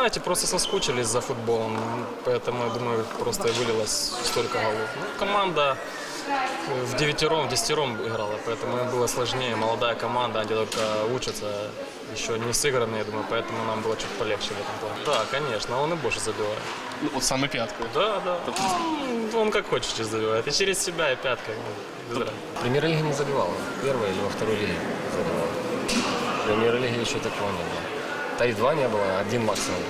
знаете, просто соскучились за футболом, поэтому, я думаю, просто и вылилось столько голов. Ну, команда в девятером, в десятером играла, поэтому им было сложнее. Молодая команда, они только учатся, еще не сыграны, я думаю, поэтому нам было чуть полегче в этом плане. Да, конечно, он и больше забивает. Ну, От саме п'яткою. Да, да. Он, он как хочет сейчас забивает. И через себя, и пяткой. Ну, премьер-лиге не забивал. В первой или во второй лиге забивал. В премьер-лиге еще такого не было. Та и два не было, один максимум.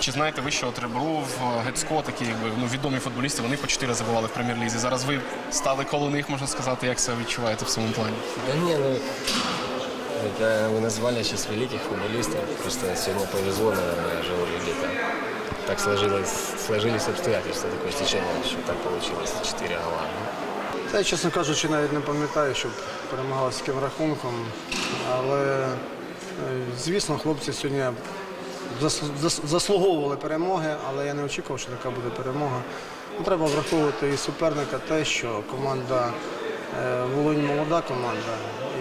Чи знаєте ви, що от Ребров, Гецько, такі якби ну відомі футболісти, вони по чотири забивали в прем'єр-лізі. Зараз ви стали коло них, можна сказати, як себе відчуваєте в цьому плані? Да не, ну, это вы назвали сейчас великих футболистов. Просто сегодня повезло, наверное, уже где-то. Так сложилось, сложились обстоятельства, такое стечение, что так получилось. Четыре гола. Та я, чесно кажучи, навіть не пам'ятаю, щоб перемагали з таким рахунком. Але, е, звісно, хлопці сьогодні зас- зас- заслуговували перемоги, але я не очікував, що така буде перемога. Ну, треба враховувати і суперника те, що команда е, Волинь молода команда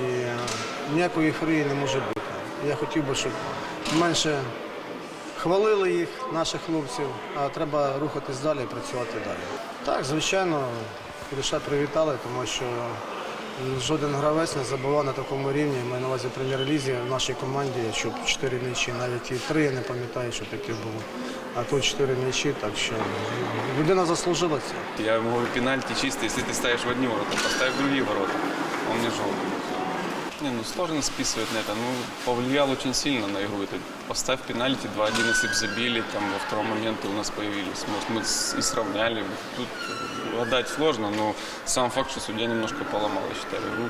і е, ніякої ефорії не може бути. Я хотів би, щоб менше хвалили їх, наших хлопців, а треба рухатись далі і працювати далі. Так, звичайно, лише привітали, тому що жоден гравець не забував на такому рівні. Маю на увазі в прем'єр-лізі в нашій команді, щоб чотири м'ячі, навіть і три, я не пам'ятаю, що таке було. А тут чотири м'ячі, так що людина заслужила це. Я говорю, пенальти чистый, если ты ставишь в одни ворота, поставь в другие ворота. Он не желтый. Не, ну сложно списывать на это. Ну, повлиял очень сильно на игру. Это поставь пенальти, 2-1, если бы забили, там во втором моменте у нас появились. Может, мы с- и сравняли. Тут отдать сложно, но сам факт, что судья немножко поломал, я считаю, игру.